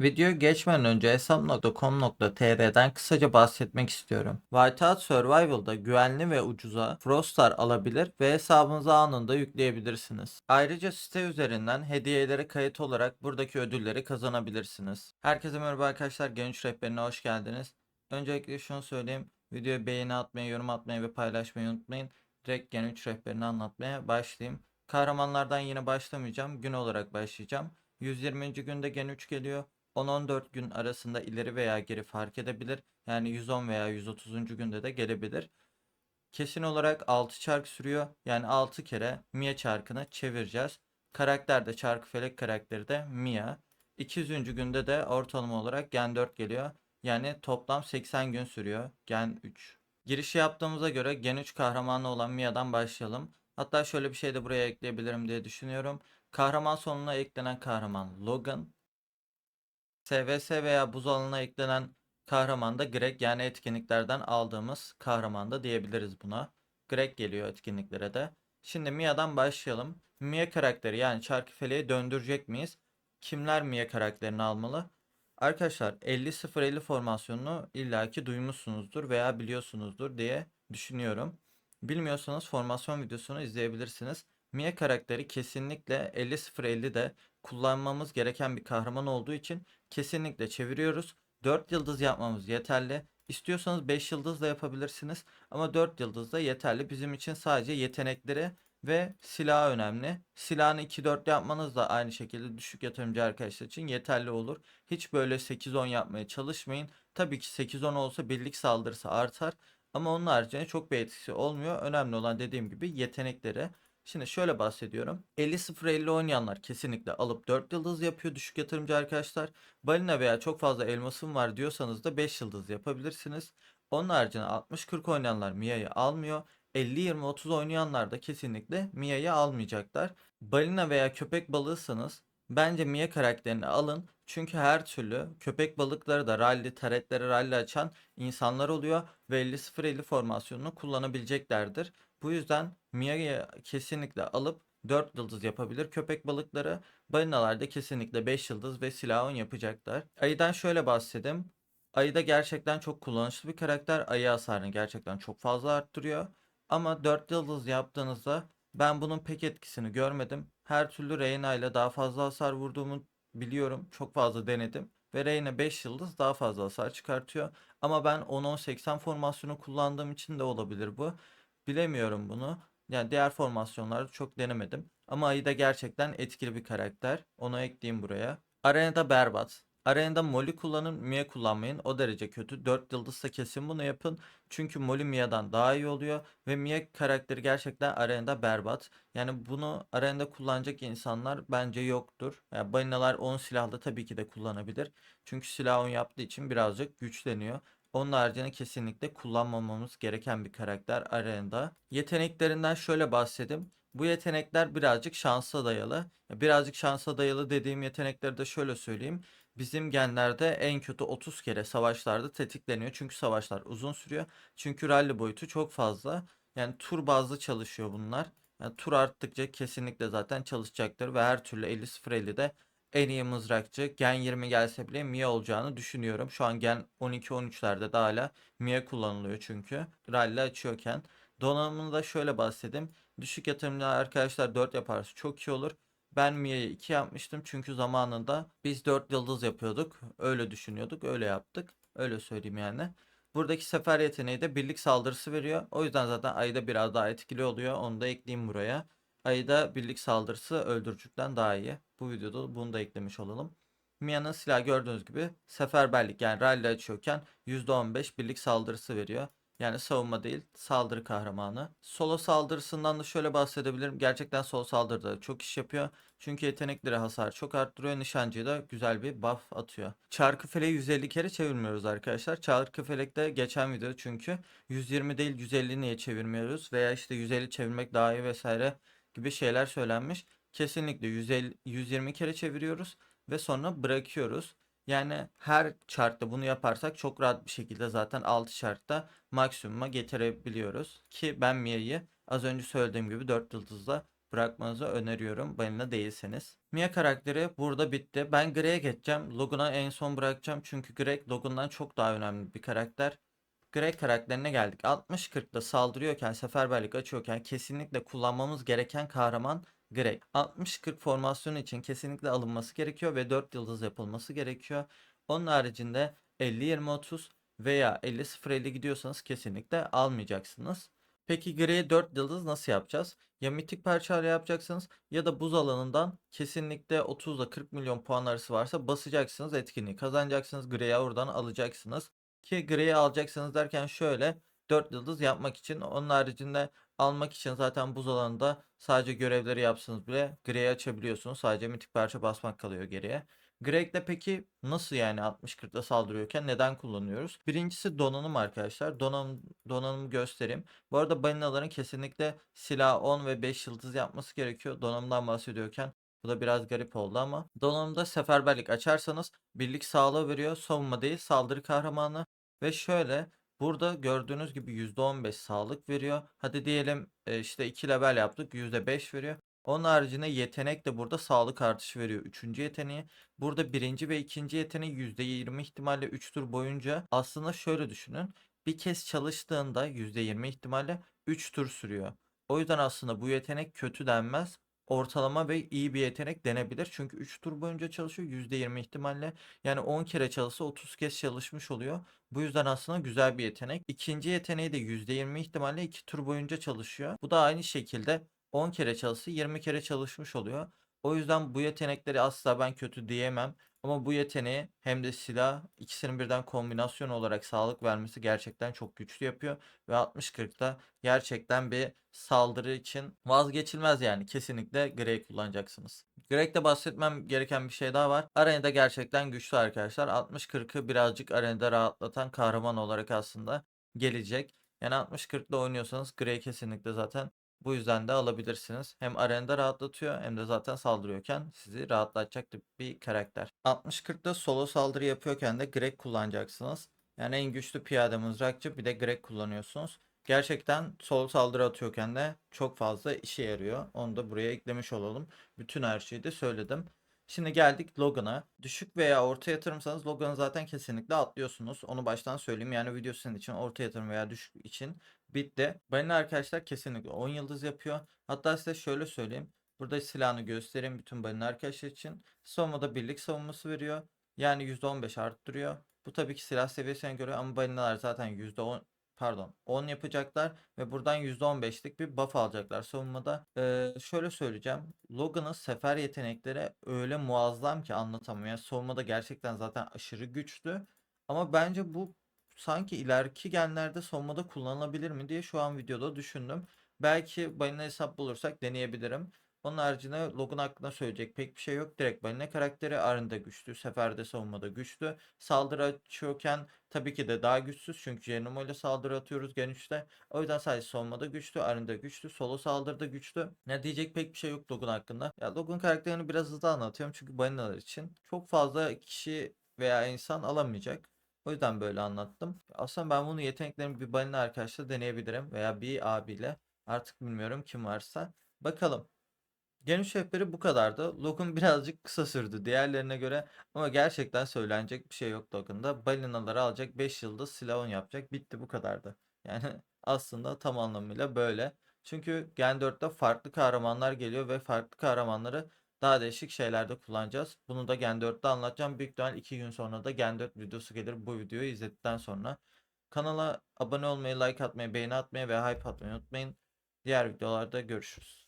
Videoya geçmeden önce hesap.com.tr'den kısaca bahsetmek istiyorum. Whiteout Survival'da güvenli ve ucuza Frostar alabilir ve hesabınıza anında yükleyebilirsiniz. Ayrıca site üzerinden hediyelere kayıt olarak buradaki ödülleri kazanabilirsiniz. Herkese merhaba arkadaşlar, Genç Rehberine hoş geldiniz. Öncelikle şunu söyleyeyim, videoya beğeni atmayı, yorum atmayı ve paylaşmayı unutmayın. Direkt Gen 3 rehberini anlatmaya başlayayım. Kahramanlardan yine başlamayacağım, gün olarak başlayacağım. 120. günde Gen 3 geliyor. 10-14 gün arasında ileri veya geri fark edebilir. Yani 110 veya 130. günde de gelebilir. Kesin olarak 6 çark sürüyor. Yani 6 kere Mia çarkını çevireceğiz. Karakter de çarkı felek karakteri de Mia. 200. günde de ortalama olarak Gen 4 geliyor. Yani toplam 80 gün sürüyor Gen 3. Girişi yaptığımıza göre Gen 3 kahramanı olan Mia'dan başlayalım. Hatta şöyle bir şey de buraya ekleyebilirim diye düşünüyorum. Kahraman sonuna eklenen kahraman Logan. SVS veya buz alanına eklenen kahraman da Greg yani etkinliklerden aldığımız kahraman da diyebiliriz buna. Greg geliyor etkinliklere de. Şimdi Mia'dan başlayalım. Mia karakteri yani Çarkıfele'yi döndürecek miyiz? Kimler Mia karakterini almalı? Arkadaşlar 50-0-50 formasyonunu illaki duymuşsunuzdur veya biliyorsunuzdur diye düşünüyorum. Bilmiyorsanız formasyon videosunu izleyebilirsiniz. Mia karakteri kesinlikle 50-0-50'de kullanmamız gereken bir kahraman olduğu için kesinlikle çeviriyoruz. 4 yıldız yapmamız yeterli. İstiyorsanız 5 yıldız da yapabilirsiniz ama 4 yıldız da yeterli. Bizim için sadece yetenekleri ve silah önemli. Silahını 2-4 yapmanız da aynı şekilde düşük yatırımcı arkadaşlar için yeterli olur. Hiç böyle 8-10 yapmaya çalışmayın. Tabii ki 8-10 olsa birlik saldırısı artar ama onun haricinde çok bir etkisi olmuyor. Önemli olan dediğim gibi yetenekleri. Şimdi şöyle bahsediyorum. 50-0-50 oynayanlar kesinlikle alıp 4 yıldız yapıyor düşük yatırımcı arkadaşlar. Balina veya çok fazla elmasım var diyorsanız da 5 yıldız yapabilirsiniz. Onun haricinde 60-40 oynayanlar Mia'yı almıyor. 50-20-30 oynayanlar da kesinlikle Mia'yı almayacaklar. Balina veya köpek balığıysanız bence Mia karakterini alın. Çünkü her türlü köpek balıkları da rally, taretlere rally açan insanlar oluyor ve 50-0-50 formasyonunu kullanabileceklerdir. Bu yüzden Mia'yı kesinlikle alıp 4 yıldız yapabilir köpek balıkları. Balinalar da kesinlikle 5 yıldız ve silahın yapacaklar. Ayıdan şöyle bahsedeyim. Ayı da gerçekten çok kullanışlı bir karakter. Ayı hasarını gerçekten çok fazla arttırıyor. Ama 4 yıldız yaptığınızda ben bunun pek etkisini görmedim. Her türlü Reyna ile daha fazla hasar vurduğumu biliyorum. Çok fazla denedim. Ve Reyna 5 yıldız daha fazla hasar çıkartıyor. Ama ben 10-10-80 formasyonu kullandığım için de olabilir bu. Bilemiyorum bunu. Yani diğer formasyonlarda çok denemedim. Ama Ayı da gerçekten etkili bir karakter. Onu ekleyeyim buraya. Arenada berbat. Arenada Molly kullanın, Mia kullanmayın. O derece kötü. 4 yıldızsa kesin bunu yapın. Çünkü Molly Mia'dan daha iyi oluyor. Ve Mia karakteri gerçekten arenada berbat. Yani bunu arenada kullanacak insanlar bence yoktur. Yani balinalar 10 silahla tabii ki de kullanabilir. Çünkü silah 10 yaptığı için birazcık güçleniyor. Onun haricinde kesinlikle kullanmamamız gereken bir karakter arenada. Yeteneklerinden şöyle bahsedeyim. Bu yetenekler birazcık şansa dayalı. Ya Birazcık şansa dayalı dediğim yetenekleri de şöyle söyleyeyim. Bizim genlerde en kötü 30 kere savaşlarda tetikleniyor. Çünkü savaşlar uzun sürüyor. Çünkü rally boyutu çok fazla. Yani tur bazlı çalışıyor bunlar. Yani tur arttıkça kesinlikle zaten çalışacaktır ve her türlü 50-0-50'de en iyi mızrakçı Gen 20 gelse bile Mia olacağını düşünüyorum. Şu an Gen 12-13'lerde de hala Mia kullanılıyor çünkü. Rally açıyorken. Donanımını da şöyle bahsedeyim. Düşük yatırımlı arkadaşlar 4 yaparsa çok iyi olur. Ben Mia'yı 2 yapmıştım çünkü zamanında biz 4 yıldız yapıyorduk. Öyle düşünüyorduk, öyle yaptık. Öyle söyleyeyim yani. Buradaki sefer yeteneği de birlik saldırısı veriyor. O yüzden zaten ayda biraz daha etkili oluyor. Onu da ekleyeyim buraya. Ayda birlik saldırısı öldürücükten daha iyi. Bu videoda bunu da eklemiş olalım. Mia'nın silahı gördüğünüz gibi seferberlik yani rally açıyorken %15 birlik saldırısı veriyor. Yani savunma değil saldırı kahramanı. Solo saldırısından da şöyle bahsedebilirim. Gerçekten solo saldırıda çok iş yapıyor. Çünkü yetenekleri hasar çok arttırıyor. Nişancıya da güzel bir buff atıyor. Çarkı feleği 150 kere çevirmiyoruz arkadaşlar. Çarkı felekte geçen video çünkü 120 değil 150 niye çevirmiyoruz veya işte 150 çevirmek daha iyi vesaire gibi şeyler söylenmiş. Kesinlikle 150, 120 kere çeviriyoruz ve sonra bırakıyoruz. Yani her chartta bunu yaparsak çok rahat bir şekilde zaten 6 chartta maksimuma getirebiliyoruz. Ki ben Mia'yı az önce söylediğim gibi 4 yıldızla bırakmanızı öneriyorum balina değilseniz. Mia karakteri burada bitti. Ben Greg'e geçeceğim. Logan'a en son bırakacağım çünkü Greg Logan'dan çok daha önemli bir karakter. Greg karakterine geldik. 60-40'da saldırıyorken, seferberlik açıyorken kesinlikle kullanmamız gereken kahraman Greg. 60-40 formasyonu için kesinlikle alınması gerekiyor ve 4 yıldız yapılması gerekiyor. Onun haricinde 50-20-30 veya 50-0-50 gidiyorsanız kesinlikle almayacaksınız. Peki Greg'e 4 yıldız nasıl yapacağız? Ya mitik parçayla yapacaksınız ya da buz alanından kesinlikle 30 ile 40 milyon puan arası varsa basacaksınız etkinliği kazanacaksınız. Greg'i oradan alacaksınız. Ki Grey'i alacaksınız derken şöyle 4 yıldız yapmak için onun haricinde almak için zaten buz alanında sadece görevleri yapsanız bile Grey'i açabiliyorsunuz. Sadece mitik parça basmak kalıyor geriye. Greg'de peki nasıl yani 60-40'da saldırıyorken neden kullanıyoruz? Birincisi donanım arkadaşlar. Donanım, donanımı göstereyim. Bu arada balinaların kesinlikle silah 10 ve 5 yıldız yapması gerekiyor. Donanımdan bahsediyorken bu da biraz garip oldu ama. Donanımda seferberlik açarsanız birlik sağlığı veriyor. Savunma değil saldırı kahramanı. Ve şöyle burada gördüğünüz gibi %15 sağlık veriyor. Hadi diyelim e, işte 2 level yaptık %5 veriyor. Onun haricinde yetenek de burada sağlık artışı veriyor. Üçüncü yeteneği. Burada birinci ve ikinci yeteneği %20 ihtimalle 3 tur boyunca aslında şöyle düşünün. Bir kez çalıştığında %20 ihtimalle 3 tur sürüyor. O yüzden aslında bu yetenek kötü denmez ortalama ve iyi bir yetenek denebilir. Çünkü 3 tur boyunca çalışıyor %20 ihtimalle. Yani 10 kere çalışsa 30 kez çalışmış oluyor. Bu yüzden aslında güzel bir yetenek. İkinci yeteneği de %20 ihtimalle 2 tur boyunca çalışıyor. Bu da aynı şekilde 10 kere çalışsa 20 kere çalışmış oluyor. O yüzden bu yetenekleri asla ben kötü diyemem. Ama bu yeteneği hem de silah ikisinin birden kombinasyon olarak sağlık vermesi gerçekten çok güçlü yapıyor. Ve 60-40'da gerçekten bir saldırı için vazgeçilmez yani. Kesinlikle Grey kullanacaksınız. Greg'de bahsetmem gereken bir şey daha var. Arenada gerçekten güçlü arkadaşlar. 60-40'ı birazcık arenada rahatlatan kahraman olarak aslında gelecek. Yani 60-40'da oynuyorsanız Grey kesinlikle zaten bu yüzden de alabilirsiniz. Hem arenada rahatlatıyor hem de zaten saldırıyorken sizi rahatlatacak bir karakter. 60-40'da solo saldırı yapıyorken de Greg kullanacaksınız. Yani en güçlü piyade mızrakçı bir de Greg kullanıyorsunuz. Gerçekten solo saldırı atıyorken de çok fazla işe yarıyor. Onu da buraya eklemiş olalım. Bütün her şeyi de söyledim. Şimdi geldik Logan'a. Düşük veya orta yatırımsanız Logan'ı zaten kesinlikle atlıyorsunuz. Onu baştan söyleyeyim. Yani video sizin için orta yatırım veya düşük için bitti. Balina arkadaşlar kesinlikle 10 yıldız yapıyor. Hatta size şöyle söyleyeyim. Burada silahını göstereyim bütün balina arkadaşlar için. Savunmada birlik savunması veriyor. Yani %15 arttırıyor. Bu tabii ki silah seviyesine göre ama balinalar zaten %10 pardon 10 yapacaklar ve buradan %15'lik bir buff alacaklar savunmada. Ee, şöyle söyleyeceğim. Logan'ın sefer yetenekleri öyle muazzam ki anlatamam. Yani savunmada gerçekten zaten aşırı güçlü. Ama bence bu sanki ileriki genlerde savunmada kullanılabilir mi diye şu an videoda düşündüm. Belki balina hesap bulursak deneyebilirim. Onun haricinde Logan hakkında söyleyecek pek bir şey yok. Direkt balina karakteri arında güçlü. Seferde savunmada güçlü. Saldırı açıyorken tabii ki de daha güçsüz. Çünkü Geronimo ile saldırı atıyoruz Gen 3'te. O yüzden sadece savunmada güçlü. Arında güçlü. Solo saldırıda güçlü. Ne diyecek pek bir şey yok Logan hakkında. Ya Logan karakterini biraz hızlı anlatıyorum. Çünkü balinalar için çok fazla kişi veya insan alamayacak. O yüzden böyle anlattım. Aslında ben bunu yeteneklerimi bir balina arkadaşla deneyebilirim. Veya bir abiyle. Artık bilmiyorum kim varsa. Bakalım. Genel şefleri bu kadardı. Logan birazcık kısa sürdü diğerlerine göre ama gerçekten söylenecek bir şey yok Logan'da. Balinaları alacak 5 yıldız silahon yapacak. Bitti bu kadardı. Yani aslında tam anlamıyla böyle. Çünkü Gen 4'te farklı kahramanlar geliyor ve farklı kahramanları daha değişik şeylerde kullanacağız. Bunu da Gen 4'te anlatacağım. Büyük ihtimal 2 gün sonra da Gen 4 videosu gelir bu videoyu izledikten sonra. Kanala abone olmayı, like atmayı, beğeni atmayı ve hype atmayı unutmayın. Diğer videolarda görüşürüz.